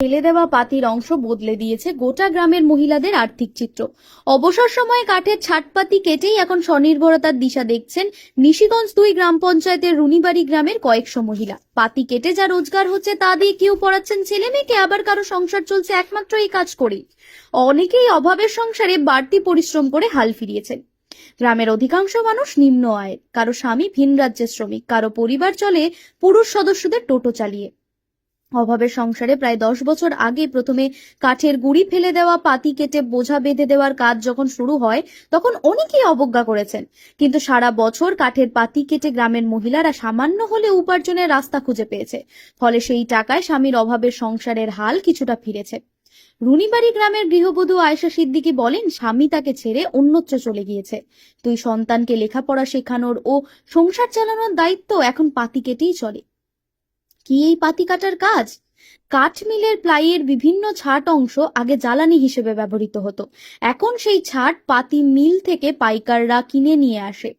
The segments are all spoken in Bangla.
ফেলে দেওয়া পাতির অংশ বদলে দিয়েছে গোটা গ্রামের মহিলাদের আর্থিক চিত্র। অবসর সময়ে কাঠের ছাটপাতি কেটেই এখন স্বনির্ভরতার দিশা দেখছেন নিশিগঞ্জ দুই গ্রাম পঞ্চায়েতের রুনিবাড়ি গ্রামের কয়েকশো মহিলা। পাতি কেটে যা রোজগার হচ্ছে তা দিয়ে কেউ পড়াচ্ছেন ছেলে মেয়েকে, আবার কারও সংসার চলছে একমাত্র এই কাজ করেই। অনেকেই অভাবের সংসারে বাড়তি পরিশ্রম করে হাল ফিরিয়েছেন। গ্রামের অধিকাংশ মানুষ নিম্ন আয়ের, কারও স্বামী ভিন রাজ্যের শ্রমিক, কারও পরিবার চলে পুরুষ সদস্যদের টোটো চালিয়ে। অভাবের সংসারে প্রায় দশ বছর আগে প্রথমে কাঠের গুড়ি ফেলে দেওয়া, পাতি কেটে বোঝা বেঁধে দেওয়ার কাজ যখন শুরু হয়, তখন অনেকেই অবজ্ঞা করেছেন। কিন্তু সারা বছর কাঠের পাতি কেটে গ্রামের মহিলারা সামান্য হলে উপার্জনের রাস্তা খুঁজে পেয়েছে। ফলে সেই টাকায় স্বামীর অভাবের সংসারের হাল কিছুটা ফিরেছে। রুনিবাড়ি গ্রামের গৃহবধূ আয়েশা সিদ্দিকী বলেন, স্বামী তাকে ছেড়ে অন্যত্র চলে গিয়েছে। দুই সন্তানকে লেখাপড়া শেখানোর ও সংসার চালানোর দায়িত্ব এখন পাতি কেটেই চলে। কি এই পাতি কাটার কাজ? কাঠ মিলের প্লাইয়ের বিভিন্ন ছাট অংশ আগে জ্বালানি হিসেবে ব্যবহৃত হতো। এখন সেই ছাট পাতি মিল থেকে পাইকাররা কিনে নিয়ে আসে।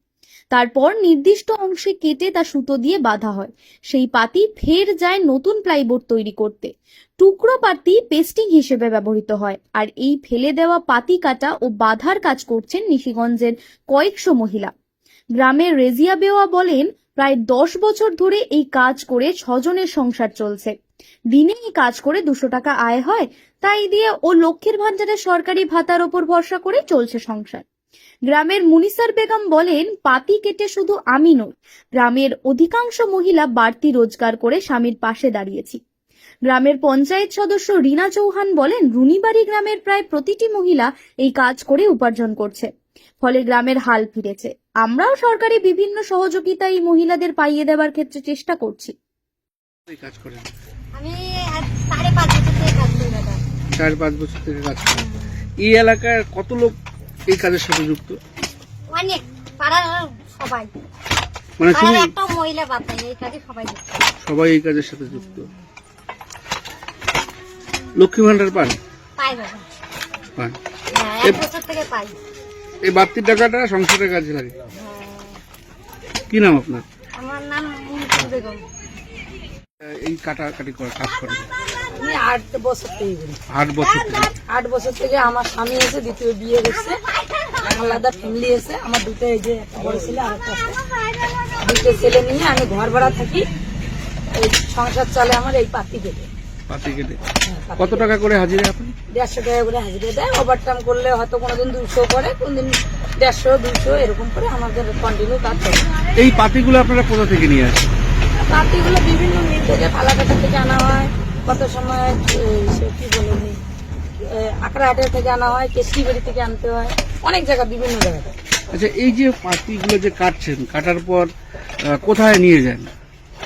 তারপর নির্দিষ্ট অংশে কেটে তা সুতো দিয়ে বাঁধা হয়। সেই পাতি ফের যায় নতুন প্লাইবোর্ড তৈরি করতে। টুকরো পাতি পেস্টিং হিসেবে ব্যবহৃত হয়। আর এই ফেলে দেওয়া পাতি কাটা ও বাঁধার কাজ করছেন নিশিগঞ্জের কয়েকশো মহিলা। গ্রামের রেজিয়া বেওয়া বলেন প্রায় দশ বছর ধরে এই কাজ করে ছজনের সংসার চলছে। দিনে এই কাজ করে দুশো টাকা আয় হয়, তাই দিয়ে ও লক্ষ্মীর ভান্ডারের সরকারি ভাতার ওপর ভরসা করে চলছে সংসার। গ্রামের মুনিসার বেগম বলেন, পাতি কেটে শুধু আমি নই, গ্রামের অধিকাংশ মহিলা বাড়তি রোজগার করে স্বামীর পাশে দাঁড়িয়েছি। গ্রামের পঞ্চায়েত সদস্য রিনা চৌহান বলেন, রুনিবাড়ি গ্রামের প্রায় প্রতিটি মহিলা এই কাজ করে উপার্জন করছে। ফলে গ্রামের হাল ফিরেছে। আমরাও সরকারি বিভিন্ন সহযোগিতা এই মহিলাদের পাইয়ে দেওয়ার ক্ষেত্রে চেষ্টা করছি। এই কাজ করেন। আমি সাড়ে পাঁচ বছর থেকে কাজ করি ম্যাডাম চার পাঁচ বছর থেকে কাজ করেন। এই এলাকার কত লোক এই কাজের সাথে যুক্ত? অনেক পাড়ার সবাই। মানে শুধু পাড়ার একটা মহিলা বাদ নেই এই কাজে সবাই যুক্ত। সবাই এই কাজের সাথে যুক্ত। লক্ষ্মী ভান্ডার পান? পাই বাবা পান। হ্যাঁ এক বছর থেকে পাই। এই বাড়তি টাকাটা সংসারের কাজে লাগে। কি নাম আপনার? আমার নাম মুনসুর বেগম। এই কাটাকাটি করে কাজ করেন। আমি আট বছর থেকে করি। আট বছর থেকে। আট বছর থেকে আমার স্বামী এসে দ্বিতীয় বিয়ে করছে। আলাদা ফ্যামিলি এসে আমার দুটো এই যে একটা বড় ছেলে আর একটা। দুটো ছেলে নিয়ে আমি ঘর ভাড়া থাকি। এই সংসার চলে আমার এই পাতি কেটে কেটে কত টাকা করে হাজিরা আপনি? দেড়শো টাকা করে হাজিরা দেয় ওভার টাইম করলে হয়তো কোনোদিন দুশো করে কোনদিন দেড়শো দুশো এরকম করে আমাদের কন্টিনিউ কাজ করে এই পাতিগুলো আপনারা কোথা থেকে নিয়ে আসেন? পাতিগুলো বিভিন্ন মিল থেকে ফালাকাটা থেকে আনা হয়। কত সময় সে কি বলেনি আকড়াহাটের থেকে আনা হয় কেশরিবাড়ি থেকে আনতে হয়। অনেক জায়গা বিভিন্ন জায়গায় আচ্ছা এই যে পাতিগুলো যে কাটছেন কাটার পর কোথায় নিয়ে যান?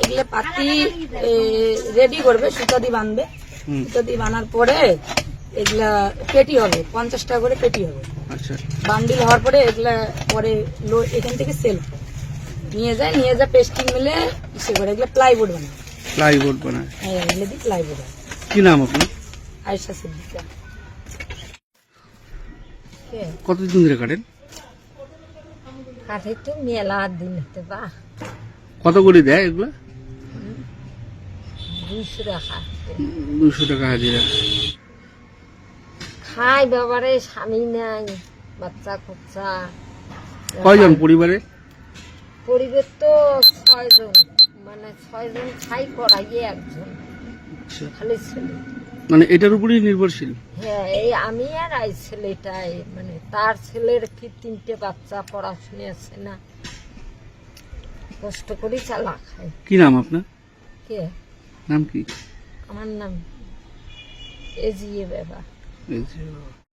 এগুলো পাতি রেডি করবে সুতা দিয়ে বানবে সুতা দিয়ে বানার পরে এগুলা পেটি হবে পঞ্চাশ টাকা করে পেটি হবে। আচ্ছা। বান্ডিল হওয়ার পরে এগুলা পরে এখান থেকে সেল নিয়ে যায় নিয়ে যায় পেস্টিং মিলে সে করে এগুলো প্লাইবোর্ড বানায়। প্লাইবোর্ড বানায়। হ্যাঁ এগুলো দিয়ে প্লাইবোর্ড কি নাম আপনার? আয়সা সিদ্দিকা। কতদিন ধরে কাটেন? কাঠে তো মেলা দিন হতে বা। কত করে দেয় এগুলো? দুইশো টাকা। দুশো টাকা হাজিরা। খাই বাবারে স্বামী নাই বাচ্চা খোঁচা কয়জন পরিবারে? পরিবার তো ছয়জন মানে ছয়জন খাই করাইয়ে একজন। আচ্ছা। খালি ছেলে। মানে এটার উপরেই নির্ভরশীল? হ্যাঁ এই আমি আর এই ছেলেটাই মানে তার ছেলের কি তিনটে বাচ্চা পড়াশুনে আছে না? কষ্ট করেই চালা খায়। কি নাম আপনার? কে? নাম কি? আমার নাম এজিএ বাবা। এজিএ। যে-